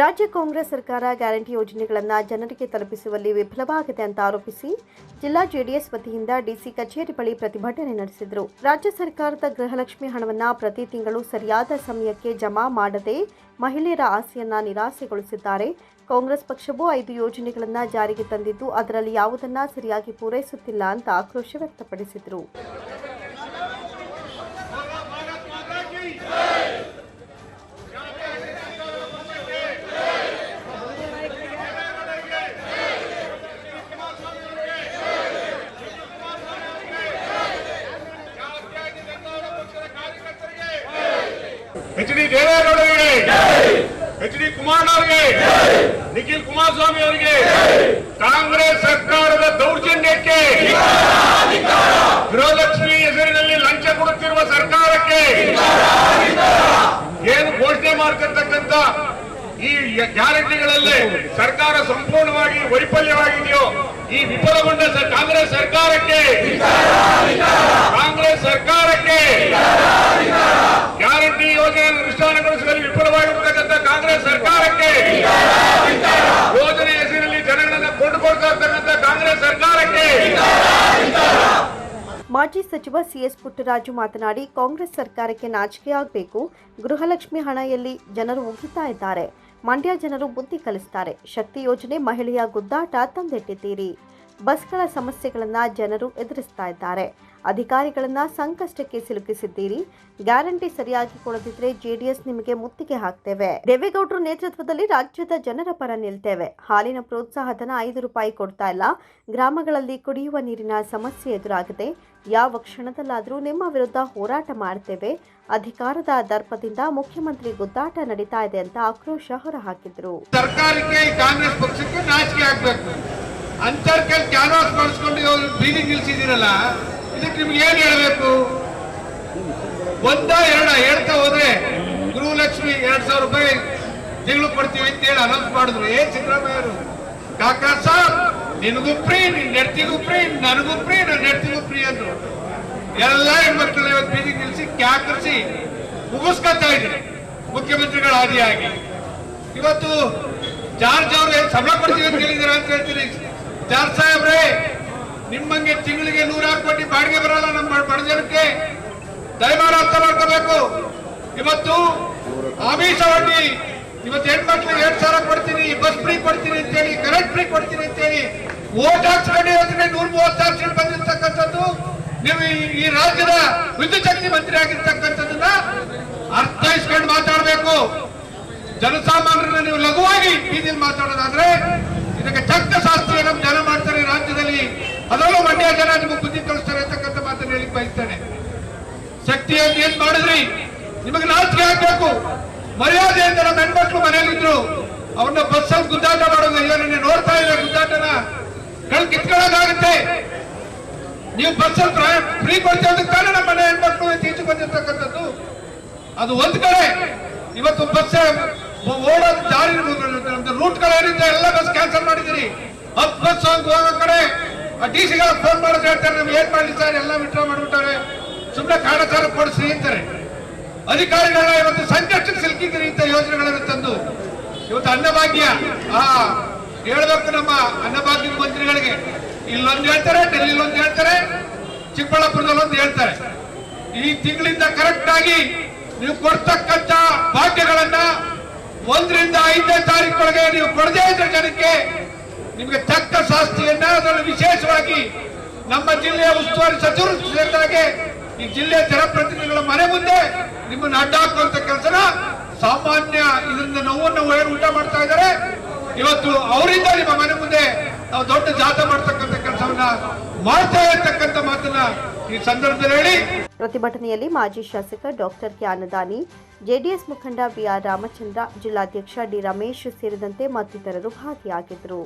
ರಾಜ್ಯ ಕಾಂಗ್ರೆಸ್ ಸರ್ಕಾರ ಗ್ಯಾರಂಟಿ ಯೋಜನೆಗಳನ್ನು ಜನರಿಗೆ ತಲುಪಿಸುವಲ್ಲಿ ವಿಫಲವಾಗಿದೆ ಅಂತ ಆರೋಪಿಸಿ ಜಿಲ್ಲಾ ಜೆಡಿಎಸ್ ವತಿಯಿಂದ ಡಿಸಿ ಕಚೇರಿ ಬಳಿ ಪ್ರತಿಭಟನೆ ನಡೆಸಿದರು. ರಾಜ್ಯ ಸರ್ಕಾರದ ಗೃಹಲಕ್ಷ್ಮಿ ಹಣವನ್ನು ಪ್ರತಿ ತಿಂಗಳು ಸರಿಯಾದ ಸಮಯಕ್ಕೆ ಜಮಾ ಮಾಡದೆ ಮಹಿಳೆಯರ ಆಸೆಯನ್ನ ನಿರಾಸೆಗೊಳಿಸಿದ್ದಾರೆ. ಕಾಂಗ್ರೆಸ್ ಪಕ್ಷವು ಐದು ಯೋಜನೆಗಳನ್ನು ಜಾರಿಗೆ ತಂದಿದ್ದು, ಅದರಲ್ಲಿ ಯಾವುದನ್ನ ಸರಿಯಾಗಿ ಪೂರೈಸುತ್ತಿಲ್ಲ ಅಂತ ಆಕ್ರೋಶ ವ್ಯಕ್ತಪಡಿಸಿದರು. ಎಚ್ ಡಿ ದೇವೇಗೌಡರಿಗೆ ಎಚ್ ಡಿ ಕುಮಾರ್ ಅವರಿಗೆ. ನಿಖಿಲ್ ಕುಮಾರಸ್ವಾಮಿ ಅವರಿಗೆ. ಕಾಂಗ್ರೆಸ್ ಸರ್ಕಾರದ ದೌರ್ಜನ್ಯಕ್ಕೆ ಗೃಹಲಕ್ಷ್ಮಿ ಹೆಸರಿನಲ್ಲಿ ಲಂಚ ಕೊಡುತ್ತಿರುವ ಸರ್ಕಾರಕ್ಕೆ ಏನು ಘೋಷಣೆ ಮಾಡ್ತಿರ್ತಕ್ಕಂಥ ಈ ಗ್ಯಾರಂಟಿಗಳಲ್ಲಿ ಸರ್ಕಾರ ಸಂಪೂರ್ಣವಾಗಿ ವೈಫಲ್ಯವಾಗಿದೆಯೋ ಈ ವಿಫಲಗೊಂಡ ಕಾಂಗ್ರೆಸ್ ಸರ್ಕಾರಕ್ಕೆ ಕಾಂಗ್ರೆಸ್ ಸರ್ಕಾರಕ್ಕೆ ಗ್ಯಾರಂಟಿ ಯೋಜನೆ ಅನುಷ್ಠಾನಗೊಳಿಸುವಲ್ಲಿ ವಿಫಲವಾಗಿರ್ತಕ್ಕಂಥ ಕಾಂಗ್ರೆಸ್ ಸರ್ಕಾರಕ್ಕೆ ಯೋಜನೆ ಹೆಸರಿನಲ್ಲಿ ಜನಗಳನ್ನ ಕೊಂಡುಕೊಳ್ತಾ ಇರ್ತಕ್ಕಂಥ ಕಾಂಗ್ರೆಸ್ ಸರ್ಕಾರಕ್ಕೆ ಮಾಜಿ ಸಚಿವ ಸಿಎಸ್ ಪುಟ್ಟರಾಜು ಮಾತನಾಡಿ, ಕಾಂಗ್ರೆಸ್ ಸರ್ಕಾರಕ್ಕೆ ನಾಚಿಕೆಯಾಗಬೇಕು ಗೃಹಲಕ್ಷ್ಮಿ ಹಣ ಎಲ್ಲಿ ಜನರು ಉಗಿತಾ ಇದ್ದಾರೆ. ಮಂಡ್ಯ ಜನರು ಬುದ್ಧಿ ಕಲಿಸ್ತಾರೆ. ಶಕ್ತಿ ಯೋಜನೆ ಮಹಿಳೆಯ ಗುದ್ದಾಟ ತಂದಿಟ್ಟಿದ್ದೀರಿ. ಬಸ್ಗಳ ಸಮಸ್ಯೆಗಳನ್ನು ಜನರು ಎದುರಿಸ್ತಾ ಇದ್ದಾರೆ. ಅಧಿಕಾರಿಗಳನ್ನು ಸಂಕಷ್ಟಕ್ಕೆ ಸಿಲುಕಿಸಿದ್ದೀರಿ. ಗ್ಯಾರಂಟಿ ಸರಿಯಾಗಿ ಕೊಡದಿದ್ರೆ ಜೆಡಿಎಸ್ ನಿಮಗೆ ಮುತ್ತಿಗೆ ಹಾಕ್ತೇವೆ. ದೇವೇಗೌಡರು ನೇತೃತ್ವದಲ್ಲಿ ರಾಜ್ಯದ ಜನರ ಪರ ನಿಲ್ತೇವೆ. ಹಾಲಿನ ಪ್ರೋತ್ಸಾಹಧನ ಐದು ರೂಪಾಯಿ ಕೊಡ್ತಾ ಇಲ್ಲ. ಗ್ರಾಮಗಳಲ್ಲಿ ಕುಡಿಯುವ ನೀರಿನ ಸಮಸ್ಯೆ ಎದುರಾಗಿದೆ ಯಾವ ಕ್ಷಣದಲ್ಲಾದರೂ ನಿಮ್ಮ ವಿರುದ್ಧ ಹೋರಾಟ ಮಾಡ್ತೇವೆ. ಅಧಿಕಾರದ ದರ್ಪದಿಂದ ಮುಖ್ಯಮಂತ್ರಿ ಗುದ್ದಾಟ ನಡೀತಾ ಇದೆ ಅಂತ ಆಕ್ರೋಶ ಹೊರಹಾಕಿದ್ರು. ಸರ್ಕಾರಕ್ಕೆ ಕಾಂಗ್ರೆಸ್ ಪಕ್ಷಕ್ಕೆ ನಾಚಿಕೆ ಆಗ್ಬೇಕು ಅಂತರ್ಕೆ ಕ್ಯಾನ್ವಾಸ್ ಮಾಡಿಸ್ಕೊಂಡು ಇವ್ರು ಬೀದಿ ನಿಲ್ಸಿದಿರಲ್ಲ ಇದಕ್ಕೆ ನಿಮ್ಗೆ ಏನ್ ಹೇಳಬೇಕು? ಒಂದ ಎರಡ ಹೇಳ್ತಾ ಹೋದ್ರೆ ಗೃಹಲಕ್ಷ್ಮಿ ಎರಡ್ ಸಾವಿರ ರೂಪಾಯಿ ತಿಂಗಳು ಕೊಡ್ತೀವಿ ಅಂತ ಹೇಳಿ ಅನೌನ್ಸ್ ಮಾಡಿದ್ರು. ಏ ಸಿದ್ದರಾಮಯ್ಯರು ಕಾಕಾ ಸಾಬ್, ನಿನಗೂ ಫ್ರೀ ನಿನ್ ನೆಡ್ತಿಗೂ ಫ್ರೀ ನನಗೂ ಫ್ರೀ ನನ್ನ ನೆಡ್ತಿಗೂ ಫ್ರೀ ಅಂದ್ರು. ಎಲ್ಲ ಹೆಣ್ಮಕ್ಳು ಇವತ್ತು ಬೀದಿಗೆ ನಿಲ್ಸಿ ಕ್ಯಾಕರಿಸಿ ಮುಗಿಸ್ಕೊತಾ ಇದ್ರು ಮುಖ್ಯಮಂತ್ರಿಗಳ ಆದಿಯಾಗಿ ಇವತ್ತು ಜಾರ್ಜ್ ಅವರು ಸಂಬಳ ಕೊಡ್ತೀವಿ ಅಂತ ಹೇಳಿದಾರೆ ಅಂತ ಹೇಳ್ತೀರಿ. ಜಾರ್ಜ್ ಸಾಹೇಬ್ರೆ? ನಿಮ್ಮಂಗೆ ತಿಂಗಳಿಗೆ ನೂರಾರು ಕೋಟಿ ಬಾಡಿಗೆ ಬರಲ್ಲ ನಮ್ಮ ಬಡ ಜನಕ್ಕೆ. ದಯಮಾಡಿ ಅರ್ಥ ಮಾಡ್ಕೋಬೇಕು. ಇವತ್ತು ಆಮಿಷ ಒಡ್ಡಿ, ಇವತ್ತು ಹೆಣ್ಮಕ್ಳಿಗೆ ಎರಡ್ ಸಾವಿರ ಕೊಡ್ತೀನಿ, ಬಸ್ ಫ್ರೀ ಕೊಡ್ತೀನಿ ಅಂತೇಳಿ, ಕರೆಂಟ್ ಫ್ರೀ ಕೊಡ್ತೀನಿ ಅಂತೇಳಿ ಓಟ್ ಹಾಕ್ಸ್ಕೊಂಡು ಇವತ್ತಿಗೆ ನೂರ ಮೂವತ್ತು ಸಾವಿರ ಸೀಟ್ ಬಂದಿರ್ತಕ್ಕಂಥದ್ದು, ನೀವು ಈ- ಈ ರಾಜ್ಯದ ವಿದ್ಯುತ್ ಶಕ್ತಿ ಮಂತ್ರಿ ಆಗಿರ್ತಕ್ಕಂಥದ್ದನ್ನ ಅರ್ಥೈಸ್ಕೊಂಡು ಮಾತಾಡಬೇಕು. ಜನಸಾಮಾನ್ಯರನ್ನ ನೀವು ಲಘುವಾಗಿ ಬೀದಿಯಲ್ಲಿ ಮಾತಾಡೋದಾದ್ರೆ ಇದಕ್ಕೆ ಶಾಸ್ತ್ರ ನಮ್ಮ ಜನ ಮಾಡ್ತಾರೆ ರಾಜ್ಯದಲ್ಲಿ. ಅದರಲ್ಲೂ ಮಂಡ್ಯ ಜನ ನಿಮಗೆ ಬುದ್ಧಿ ಕಳಿಸ್ತಾರೆ ಅಂತಕ್ಕಂಥ ಮಾತನ್ನು ಹೇಳಿಕ್ ಬಯಸ್ತೇನೆ. ಶಕ್ತಿಯಾಗಿ ಏನ್ ಮಾಡಿದ್ರಿ? ನಿಮಗೆ ನಾಚಿಕೆ ಆಗ್ಬೇಕು. ಮರ್ಯಾದೆಯಿಂದ ನಮ್ಮ ಹೆಣ್ಮಕ್ಳು ಮನೆಯಲ್ಲಿದ್ರು. ಅವ್ರನ್ನ ಬಸ್ಸಲ್ಲಿ ಗುದ್ದಾಟ ಮಾಡೋದು ನಿನ್ನೆ ನೋಡ್ತಾ ಇಲ್ಲ ಗುದ್ದಾಟನ. ಕಳ್ ಕಿತ್ಕೊಳ್ಳೋದಾಗುತ್ತೆ ನೀವು ಬಸ್ಸಲ್ಲಿ ಫ್ರೀ ಕೊಡ್ತಾ ತಾನೇ ನಮ್ಮ ಮನೆ ಹೆಣ್ಮಕ್ಳು ಈಚೆ ಬಂದಿರ್ತಕ್ಕಂಥದ್ದು. ಅದು ಒಂದ್ ಕಡೆ. ಇವತ್ತು ಬಸ್ ಓಡೋದು ಜಾರಿ ನಮ್ದು ರೂಟ್ಗಳೇನಿದೆ ಎಲ್ಲ ಬಸ್ ಕ್ಯಾನ್ಸಲ್ ಮಾಡಿದಿರಿ ಹತ್ತು ಬಸ್ ಹೋಗೋ ಕಡೆ. ಡಿ ಸಿಗಳ ಫೋನ್ ಮಾಡೋದು ಹೇಳ್ತಾರೆ, ನಮ್ಗೆ ಏನ್ ಮಾಡಲಿ ಸರ್ ಎಲ್ಲ ವಿಡ್ರಾ ಮಾಡಿಬಿಟ್ಟಾರೆ ಸುಮ್ಮನೆ ಕಾರಣಚಾರ ಕೊಡಿಸಿ ಅಂತಾರೆ. ಅಧಿಕಾರಿಗಳನ್ನ ಇವತ್ತು ಸಂಕಷ್ಟಕ್ಕೆ ಸಿಲುಕಿದ್ದೀರಿ ಇಂಥ ಯೋಜನೆಗಳನ್ನು ತಂದು. ಇವತ್ತು ಅನ್ನಭಾಗ್ಯ. ಆ, ಹೇಳ್ಬೇಕು ನಮ್ಮ ಅನ್ನಭಾಗ್ಯ ಮಂತ್ರಿಗಳಿಗೆ. ಇಲ್ಲೊಂದು ಹೇಳ್ತಾರೆ ಡೆಲ್ಲಿಲೊಂದು ಹೇಳ್ತಾರೆ ಚಿಕ್ಕಬಳ್ಳಾಪುರದಲ್ಲಿ ಒಂದು ಹೇಳ್ತಾರೆ. ಈ ತಿಂಗಳಿಂದ ಕರೆಕ್ಟ್ ಆಗಿ ನೀವು ಕೊಡ್ತಕ್ಕಂತ ಭಾಗ್ಯಗಳನ್ನ ಒಂದರಿಂದ ಐದನೇ ತಾರೀಕೊಳಗೆ ನೀವು ಕೊಡದೇ ಇದ್ದ ಜನಕ್ಕೆ ನಿಮಗೆ ತಕ್ಕ ಶಾಸ್ತಿಯನ್ನ ಅದರಲ್ಲಿ ವಿಶೇಷವಾಗಿ ನಮ್ಮ ಜಿಲ್ಲೆಯ ಉಸ್ತುವಾರಿ ಸಚಿವರು ಸೇರಿದಾಗೆ ಈ ಜಿಲ್ಲೆಯ ಜನಪ್ರತಿನಿಧಿಗಳ ಮನೆ ಮುಂದೆ ನಿಮ್ಮನ್ನು ಅಡ್ಡ ಹಾಕುವಂತ ಕೆಲಸನ ಸಾಮಾನ್ಯ ಇದರಿಂದ ನೋವನ್ನು ಊಟ ಮಾಡ್ತಾ ಇದ್ದಾರೆ. ಇವತ್ತು ಅವರಿಂದ ನಿಮ್ಮ ಮನೆ ಮುಂದೆ ನಾವು ದೊಡ್ಡ ಜಾಥಾ ಮಾಡ್ತಕ್ಕಂಥ ಕೆಲಸವನ್ನ ಮಾಡ್ತಾ ಇರತಕ್ಕಂಥ ಮಾತನ್ನ ಈ ಸಂದರ್ಭದಲ್ಲಿ ಹೇಳಿ. ಪ್ರತಿಭಟನೆಯಲ್ಲಿ ಮಾಜಿ ಶಾಸಕ ಡಾಕ್ಟರ್ ಕೆ ಅನ್ನದಾನಿ ಜೆಡಿಎಸ್ ಮುಖಂಡ ಬಿಆರ್ ರಾಮಚಂದ್ರ, ಜಿಲ್ಲಾಧ್ಯಕ್ಷ ಡಿ ರಮೇಶ್ ಸೇರಿದಂತೆ ಮತ್ತಿತರರು ಭಾಗಿಯಾಗಿದ್ದರು.